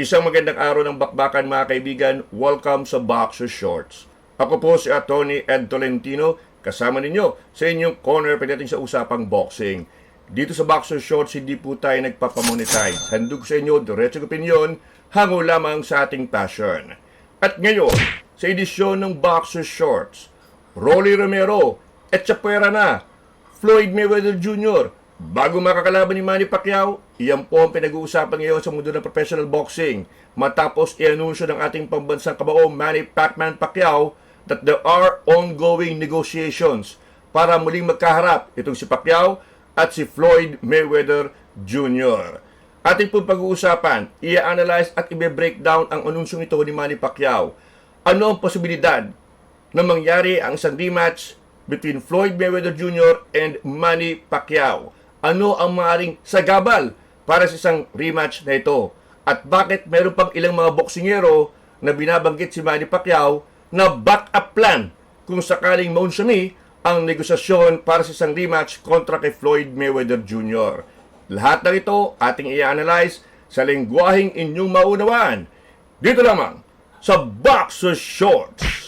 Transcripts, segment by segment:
Isang magandang araw ng bakbakan mga kaibigan. Welcome sa Boxer Shorts. Ako po si Attorney Ed Tolentino, kasama ninyo sa inyong corner pagdating sa usapang boxing. Dito sa Boxer Shorts, hindi po tayo nagpapamonetize. Handog sa inyo, diretsong opinion, hango lamang sa ating passion. At ngayon, sa edisyon ng Boxer Shorts, Rolly Romero, et pwera na, Floyd Mayweather Jr., Bago makakalaban ni Manny Pacquiao, iyan po ang pinag-uusapan ngayon sa mundo ng professional boxing. Matapos i-anunsyo ng ating pambansang kabao Manny Pacman Pacquiao that there are ongoing negotiations para muling magkaharap itong si Pacquiao at si Floyd Mayweather Jr. Ating po pag-uusapan, i-analyze at i-breakdown ang anunsyong ito ni Manny Pacquiao. Ano ang posibilidad na mangyari ang isang rematch between Floyd Mayweather Jr. and Manny Pacquiao? Ano ang maaring sagabal para sa isang rematch na ito? At bakit meron pang ilang mga boksingero na binabanggit si Manny Pacquiao na backup plan kung sakaling maunsami ang negosasyon para sa isang rematch kontra kay Floyd Mayweather Jr. Lahat ng ito ating i-analyze sa lingwaheng inyong maunawaan. Dito lamang sa Boxer Shorts.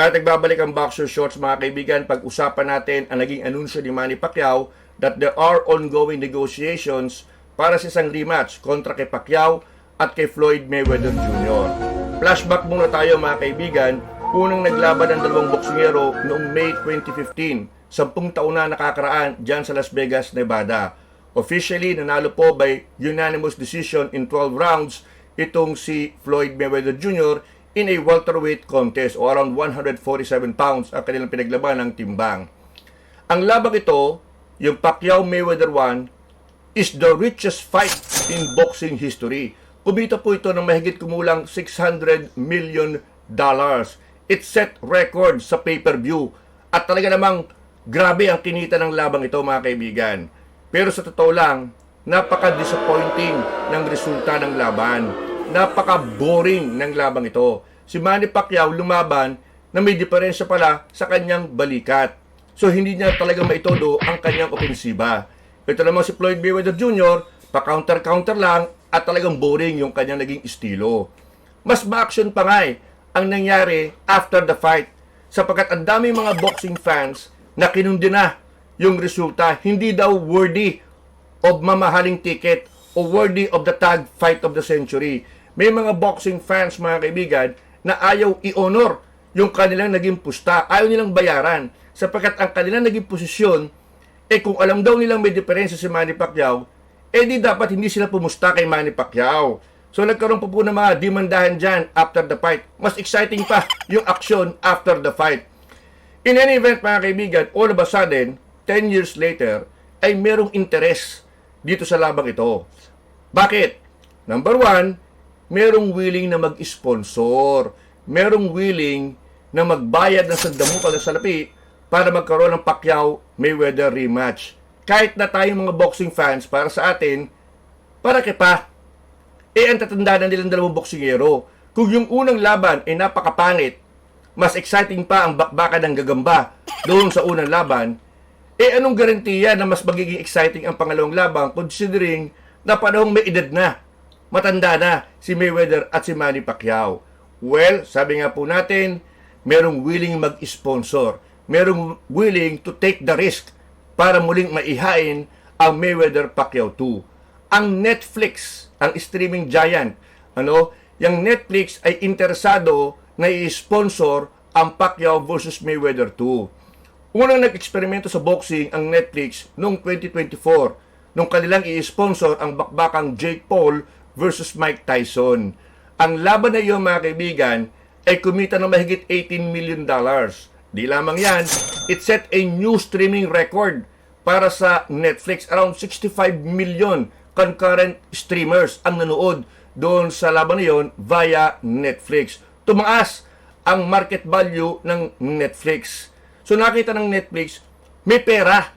At nagbabalik ang Boxer Shorts mga kaibigan, pag-usapan natin ang naging anunsyo ni Manny Pacquiao that there are ongoing negotiations para sa isang rematch kontra kay Pacquiao at kay Floyd Mayweather Jr. Flashback muna tayo mga kaibigan, unang naglaban ang dalawang boksingero noong May 2015, sampung taon na nakakaraan dyan sa Las Vegas, Nevada. Officially, nanalo po by unanimous decision in 12 rounds itong si Floyd Mayweather Jr in a welterweight contest o around 147 pounds ang kanilang pinaglaban ng timbang. Ang labang ito, yung Pacquiao Mayweather 1, is the richest fight in boxing history. Kumita po ito ng mahigit kumulang 600 million dollars. It set record sa pay-per-view. At talaga namang grabe ang kinita ng labang ito mga kaibigan. Pero sa totoo lang, napaka-disappointing ng resulta ng laban napaka-boring ng labang ito. Si Manny Pacquiao lumaban na may diferensya pala sa kanyang balikat. So hindi niya talaga maitodo ang kanyang opensiba. Ito naman si Floyd Mayweather Jr., pa-counter-counter lang at talagang boring yung kanyang naging estilo. Mas ma-action pa nga eh, ang nangyari after the fight sapagkat ang dami mga boxing fans na kinundi na yung resulta hindi daw worthy of mamahaling ticket o worthy of the tag fight of the century may mga boxing fans, mga kaibigan, na ayaw i-honor yung kanilang naging pusta. Ayaw nilang bayaran. Sapagkat ang kanilang naging posisyon, eh kung alam daw nilang may diferensya si Manny Pacquiao, eh di dapat hindi sila pumusta kay Manny Pacquiao. So nagkaroon po po ng mga demandahan dyan after the fight. Mas exciting pa yung action after the fight. In any event, mga kaibigan, all of a sudden, 10 years later, ay merong interest dito sa labang ito. Bakit? Number one, merong willing na mag-sponsor, merong willing na magbayad ng sandamukal na salapi para magkaroon ng Pacquiao Mayweather rematch. Kahit na tayong mga boxing fans, para sa atin, para kay pa. Eh, ang tatanda na nilang dalawang boksingero. Kung yung unang laban ay napakapangit, mas exciting pa ang bakbakan ng gagamba doon sa unang laban, eh anong garantiya na mas magiging exciting ang pangalawang laban considering na panahong may edad na matanda na si Mayweather at si Manny Pacquiao. Well, sabi nga po natin, merong willing mag-sponsor. Merong willing to take the risk para muling maihain ang Mayweather-Pacquiao 2. Ang Netflix, ang streaming giant, ano, yung Netflix ay interesado na i-sponsor ang Pacquiao versus Mayweather 2. Unang nag-eksperimento sa boxing ang Netflix noong 2024 nung kanilang i-sponsor ang bakbakang Jake Paul versus Mike Tyson. Ang laban na iyon mga kaibigan ay kumita ng mahigit 18 million dollars. Di lamang yan, it set a new streaming record para sa Netflix. Around 65 million concurrent streamers ang nanood doon sa laban na iyon via Netflix. Tumaas ang market value ng Netflix. So nakita ng Netflix, may pera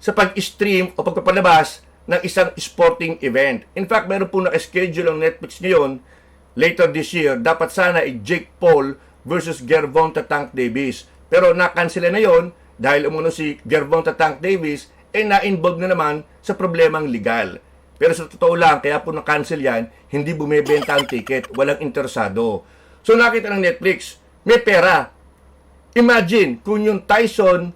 sa pag-stream o pagpapalabas ng isang sporting event. In fact, meron po naka-schedule ang Netflix ngayon later this year. Dapat sana ay Jake Paul versus Gervonta Tank Davis. Pero na-cancel na yon dahil umuno si Gervonta Tank Davis eh na-involve na naman sa problemang legal. Pero sa totoo lang, kaya po na-cancel yan, hindi bumebenta ang ticket, walang interesado. So nakita ng Netflix, may pera. Imagine, kung yung Tyson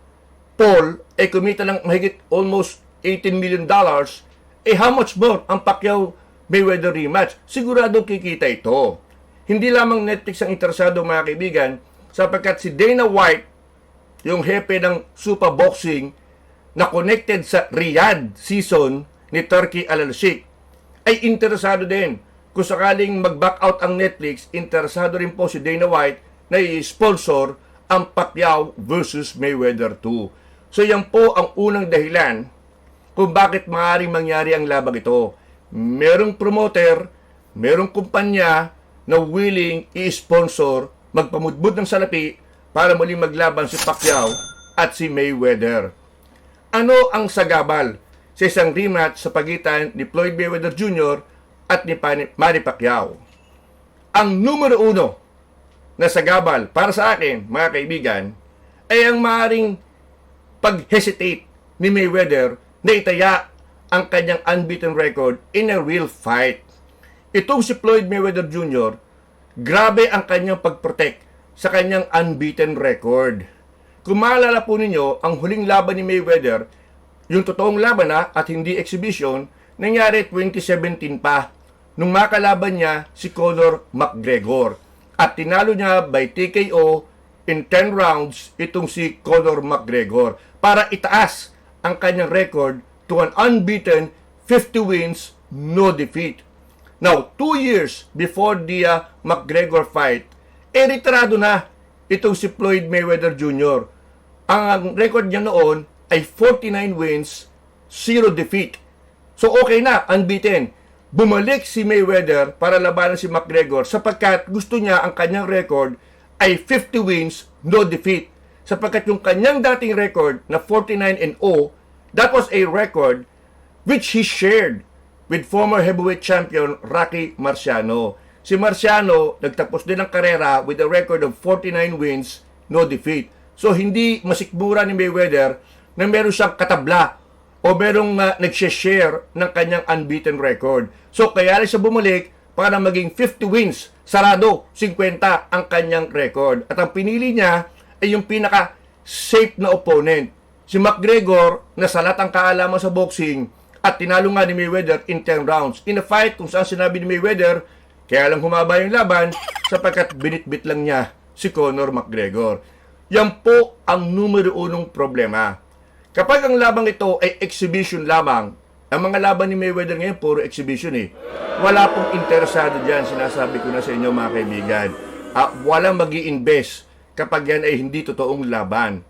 Paul ay kumita ng mahigit almost 18 million dollars, eh how much more ang Pacquiao Mayweather rematch? Siguradong kikita ito. Hindi lamang Netflix ang interesado mga kaibigan, sapagkat si Dana White, yung hepe ng Super Boxing, na connected sa Riyadh season ni Turkey Al-Sheikh, ay interesado din. Kung sakaling mag-back out ang Netflix, interesado rin po si Dana White na i-sponsor ang Pacquiao versus Mayweather 2. So yan po ang unang dahilan kung bakit maaaring mangyari ang labag ito. Merong promoter, merong kumpanya na willing i-sponsor, magpamudbud ng salapi para muling maglaban si Pacquiao at si Mayweather. Ano ang sagabal sa isang rematch sa pagitan ni Floyd Mayweather Jr. at ni Manny Pacquiao? Ang numero uno na sagabal para sa akin, mga kaibigan, ay ang maaaring pag-hesitate ni Mayweather na itaya ang kanyang unbeaten record in a real fight. Itong si Floyd Mayweather Jr., grabe ang kanyang pag-protect sa kanyang unbeaten record. Kung maalala po ninyo, ang huling laban ni Mayweather, yung totoong laban na at hindi exhibition, nangyari 2017 pa nung makalaban niya si Conor McGregor. At tinalo niya by TKO in 10 rounds itong si Conor McGregor para itaas ang kanyang record to an unbeaten 50 wins, no defeat. Now, two years before the uh, McGregor fight, eh, retirado na itong si Floyd Mayweather Jr. Ang record niya noon ay 49 wins, 0 defeat. So okay na, unbeaten. Bumalik si Mayweather para labanan si McGregor sapagkat gusto niya ang kanyang record ay 50 wins, no defeat. Sapagkat yung kanyang dating record na 49 and 0, that was a record which he shared with former heavyweight champion Rocky Marciano. Si Marciano nagtapos din ang karera with a record of 49 wins, no defeat. So hindi masikmura ni Mayweather na meron siyang katabla o merong uh, nag-share ng kanyang unbeaten record. So kaya rin siya bumalik para maging 50 wins, sarado 50 ang kanyang record. At ang pinili niya ay yung pinaka safe na opponent. Si McGregor na salat ang kaalaman sa boxing at tinalo nga ni Mayweather in 10 rounds. In a fight kung saan sinabi ni Mayweather, kaya lang humaba yung laban sapagkat binitbit lang niya si Conor McGregor. Yan po ang numero unong problema. Kapag ang labang ito ay exhibition lamang, ang mga laban ni Mayweather ngayon puro exhibition eh. Wala pong interesado dyan, sinasabi ko na sa inyo mga kaibigan. Ah, walang mag invest kapag yan ay hindi totoong laban.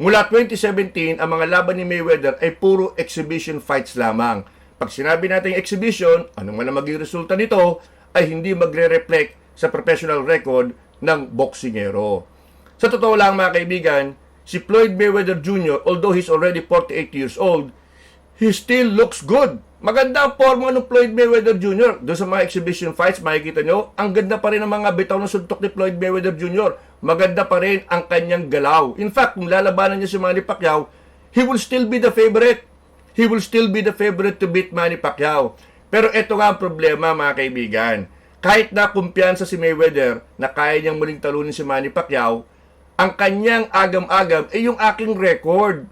Mula 2017, ang mga laban ni Mayweather ay puro exhibition fights lamang. Pag sinabi natin exhibition, anong man ang maging resulta nito, ay hindi magre-reflect sa professional record ng boksingero. Sa totoo lang mga kaibigan, si Floyd Mayweather Jr., although he's already 48 years old, he still looks good. Maganda ang forma ng Floyd Mayweather Jr. Doon sa mga exhibition fights, makikita nyo, ang ganda pa rin ng mga bitaw ng suntok ni Floyd Mayweather Jr. Maganda pa rin ang kanyang galaw. In fact, kung lalabanan niya si Manny Pacquiao, he will still be the favorite. He will still be the favorite to beat Manny Pacquiao. Pero ito nga ang problema mga kaibigan. Kahit na kumpiyansa si Mayweather na kaya niyang muling talunin si Manny Pacquiao, ang kanyang agam-agam ay yung aking record.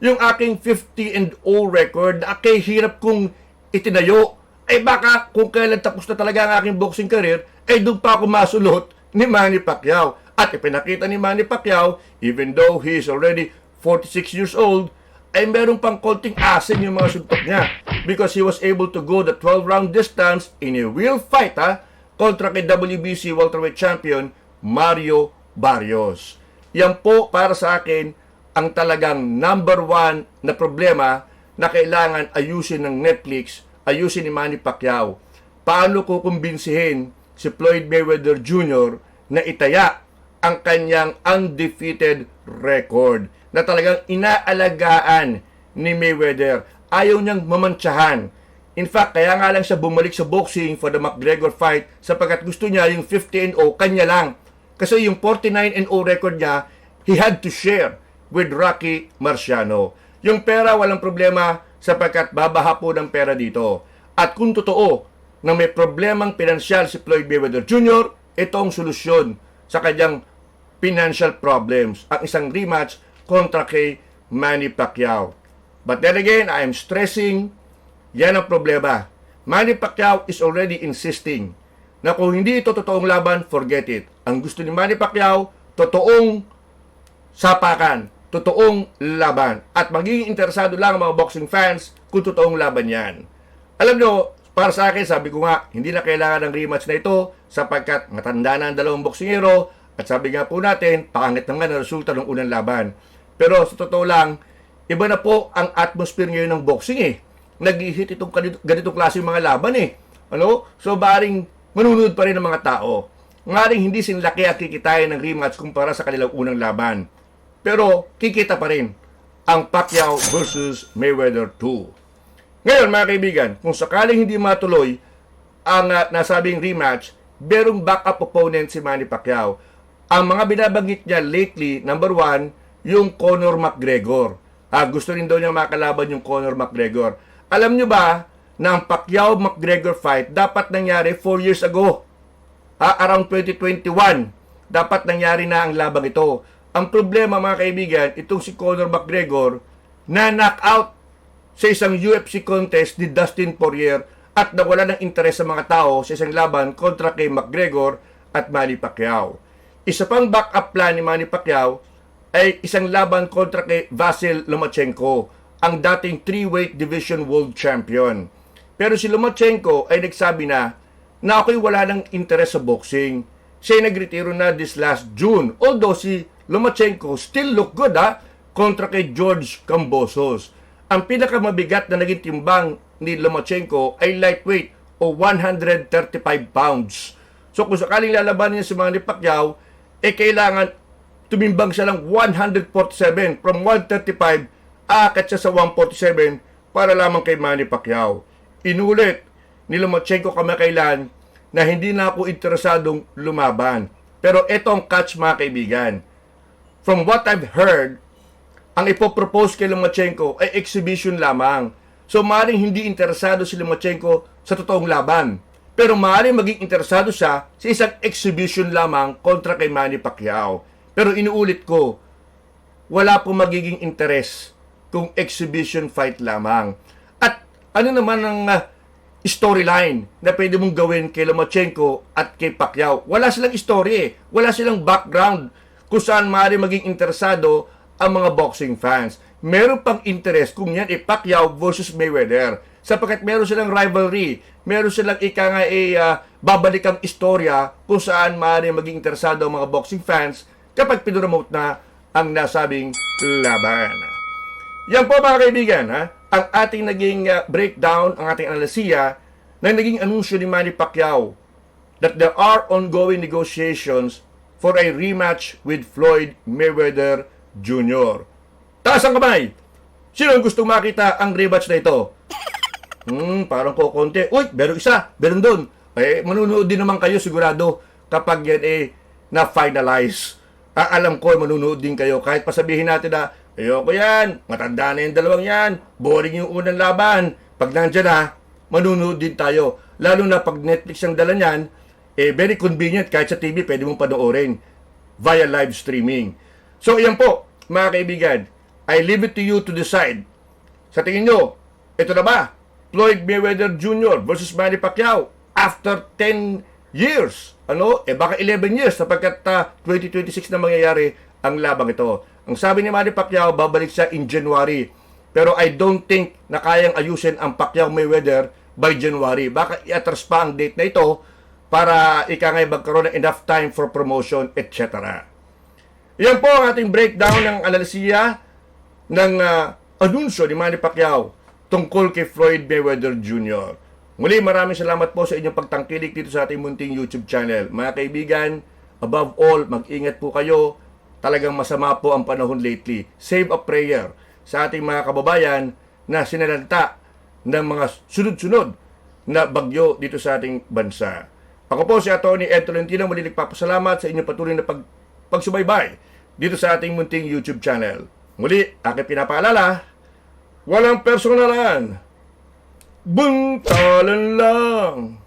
Yung aking 50 and 0 record na kay hirap kong itinayo. Ay baka kung kailan tapos na talaga ang aking boxing career, ay doon pa ako masulot ni Manny Pacquiao. At ipinakita ni Manny Pacquiao, even though he is already 46 years old, ay meron pang konting asin yung mga suntok niya. Because he was able to go the 12-round distance in a real fight ha, kontra kay WBC welterweight champion Mario Barrios. Yan po para sa akin ang talagang number one na problema na kailangan ayusin ng Netflix, ayusin ni Manny Pacquiao. Paano ko kumbinsihin si Floyd Mayweather Jr. na itaya ang kanyang undefeated record na talagang inaalagaan ni Mayweather. Ayaw niyang mamantsahan. In fact, kaya nga lang siya bumalik sa boxing for the McGregor fight sapagkat gusto niya yung 50 0 kanya lang. Kasi yung 49 0 record niya, he had to share with Rocky Marciano. Yung pera, walang problema sapagkat babaha po ng pera dito. At kung totoo na may problemang pinansyal si Floyd Mayweather Jr., ito ang solusyon sa kanyang financial problems. Ang isang rematch kontra kay Manny Pacquiao. But then again, I am stressing, yan ang problema. Manny Pacquiao is already insisting na kung hindi ito totoong laban, forget it. Ang gusto ni Manny Pacquiao, totoong sapakan, totoong laban. At magiging interesado lang ang mga boxing fans kung totoong laban yan. Alam nyo, para sa akin, sabi ko nga, hindi na kailangan ng rematch na ito sapagkat matanda na ang dalawang boksingero at sabi nga po natin, pangit naman ang resulta ng unang laban. Pero sa totoo lang, iba na po ang atmosphere ngayon ng boxing eh. Nag-hit itong ganito- ganitong klase mga laban eh. Ano? So, baring manunood pa rin ng mga tao. Ngaring hindi sinlaki at kikitain ng rematch kumpara sa kanilang unang laban. Pero kikita pa rin ang Pacquiao versus Mayweather 2. Ngayon mga kaibigan, kung sakaling hindi matuloy ang uh, nasabing rematch, merong backup opponent si Manny Pacquiao. Ang mga binabanggit niya lately, number one, yung Conor McGregor. Ah, gusto rin daw niya makalaban yung Conor McGregor. Alam niyo ba na ang Pacquiao-McGregor fight dapat nangyari 4 years ago? Ah, around 2021, dapat nangyari na ang labang ito. Ang problema mga kaibigan, itong si Conor McGregor na knockout sa isang UFC contest ni Dustin Poirier at nawala ng interes sa mga tao sa isang laban kontra kay McGregor at Manny Pacquiao. Isa pang backup plan ni Manny Pacquiao ay isang laban kontra kay Vasil Lomachenko, ang dating three-weight division world champion. Pero si Lomachenko ay nagsabi na na ako'y wala ng interes sa boxing. Siya ay nagretiro na this last June. Although si Lomachenko still look good ha, kontra kay George Cambosos. Ang pinakamabigat na naging timbang ni Lomachenko ay lightweight o 135 pounds. So kung sakaling lalabanin niya si Manny Pacquiao, eh kailangan tumimbang siya ng 147 from 135 aakyat siya sa 147 para lamang kay Manny Pacquiao. Inulit ni Lomachenko kamakailan na hindi na ako interesadong lumaban. Pero ito ang catch mga kaibigan. From what I've heard, ang ipopropose kay Lomachenko ay exhibition lamang. So maaaring hindi interesado si Lomachenko sa totoong laban. Pero maaaring maging interesado siya sa isang exhibition lamang kontra kay Manny Pacquiao. Pero inuulit ko, wala po magiging interes kung exhibition fight lamang. At ano naman ang ah, storyline na pwede mong gawin kay Lomachenko at kay Pacquiao? Wala silang story eh. Wala silang background kung saan maaari maging interesado ang mga boxing fans. Meron pang interest kung yan ay Pacquiao versus Mayweather. Sapagkat meron silang rivalry. Meron silang ika nga eh, ah, babalikang istorya kung saan maaari maging interesado ang mga boxing fans kapag pinromote na ang nasabing laban. Yan po mga kaibigan, ha? ang ating naging uh, breakdown, ang ating analisiya na naging anunsyo ni Manny Pacquiao that there are ongoing negotiations for a rematch with Floyd Mayweather Jr. Taas ang kamay! Sino ang gustong makita ang rematch na ito? Hmm, parang kukunti. Uy, meron isa, meron doon. Eh, manunood din naman kayo sigurado kapag yan eh na-finalize. Ah, alam ko, manunood din kayo. Kahit pasabihin natin na, ayoko yan, matanda na yung dalawang yan, boring yung unang laban. Pag nandyan na, manunood din tayo. Lalo na pag Netflix ang dala niyan, eh, very convenient. Kahit sa TV, pwede mong panoorin via live streaming. So, yan po, mga kaibigan. I leave it to you to decide. Sa tingin nyo, ito na ba? Floyd Mayweather Jr. versus Manny Pacquiao after 10 years. Ano? Eh baka 11 years sapagkat uh, 2026 na mangyayari ang labang ito. Ang sabi ni Manny Pacquiao, babalik siya in January. Pero I don't think na kayang ayusin ang Pacquiao Mayweather by January. Baka i-atras pa ang date na ito para ika nga magkaroon ng enough time for promotion, etc. Yan po ang ating breakdown ng analisiya ng uh, anunsyo ni Manny Pacquiao tungkol kay Floyd Mayweather Jr. Muli maraming salamat po sa inyong pagtangkilik dito sa ating munting YouTube channel. Mga kaibigan, above all, mag-ingat po kayo. Talagang masama po ang panahon lately. Save a prayer sa ating mga kababayan na sinalanta ng mga sunod-sunod na bagyo dito sa ating bansa. Ako po si Atty. Ed Tolentino, muli nagpapasalamat sa inyong patuloy na pag, pagsubaybay dito sa ating munting YouTube channel. Muli, aking pinapaalala, walang personalan. Buntalan lang!